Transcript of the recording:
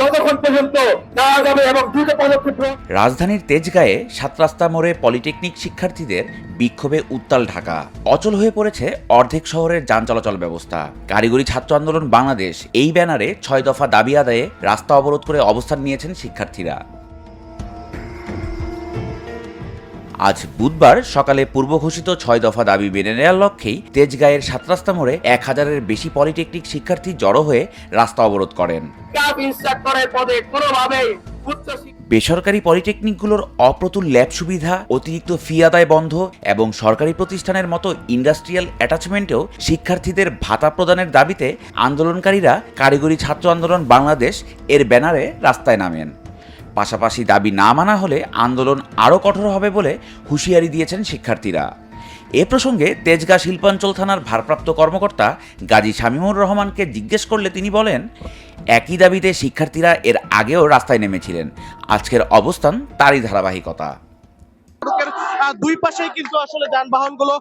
যতক্ষণ পর্যন্ত না যাবে এবং দ্রুত পদক্ষেপ রাজধানীর তেজগাঁয়ে সাত রাস্তা মোড়ে পলিটেকনিক শিক্ষার্থীদের বিক্ষোভে উত্তাল ঢাকা। অচল হয়ে পড়েছে অর্ধেক শহরের যান চলাচল ব্যবস্থা। কারিগরি ছাত্র আন্দোলন বাংলাদেশ এই ব্যানারে ছয় দফা দাবি আদায়ে রাস্তা অবরোধ করে অবস্থান নিয়েছেন শিক্ষার্থীরা। আজ বুধবার সকালে পূর্ব ঘোষিত ছয় দফা দাবি মেনে নেওয়ার লক্ষ্যেই তেজগাঁয়ের সাত রাস্তা মোড়ে এক হাজারের বেশি পলিটেকনিক শিক্ষার্থী জড়ো হয়ে রাস্তা অবরোধ করেন। পদে কোনোভাবেই বেসরকারি পলিটেকনিকগুলোর অপ্রতুল ল্যাব সুবিধা অতিরিক্ত ফি আদায় বন্ধ এবং সরকারি প্রতিষ্ঠানের মতো ইন্ডাস্ট্রিয়াল অ্যাটাচমেন্টেও শিক্ষার্থীদের ভাতা প্রদানের দাবিতে আন্দোলনকারীরা কারিগরি ছাত্র আন্দোলন বাংলাদেশ এর ব্যানারে রাস্তায় নামেন। পাশাপাশি দাবি না মানা হলে আন্দোলন আরও কঠোর হবে বলে হুঁশিয়ারি দিয়েছেন শিক্ষার্থীরা। এ প্রসঙ্গে তেজগাঁ শিল্পাঞ্চল থানার ভারপ্রাপ্ত কর্মকর্তা গাজী শামীমুর রহমানকে জিজ্ঞেস করলে তিনি বলেন, একই দাবিতে শিক্ষার্থীরা এর আগেও রাস্তায় নেমেছিলেন। আজকের অবস্থান তারই ধারাবাহিকতা। দুই পাশে কিন্তু আসলে যানবাহনগুলো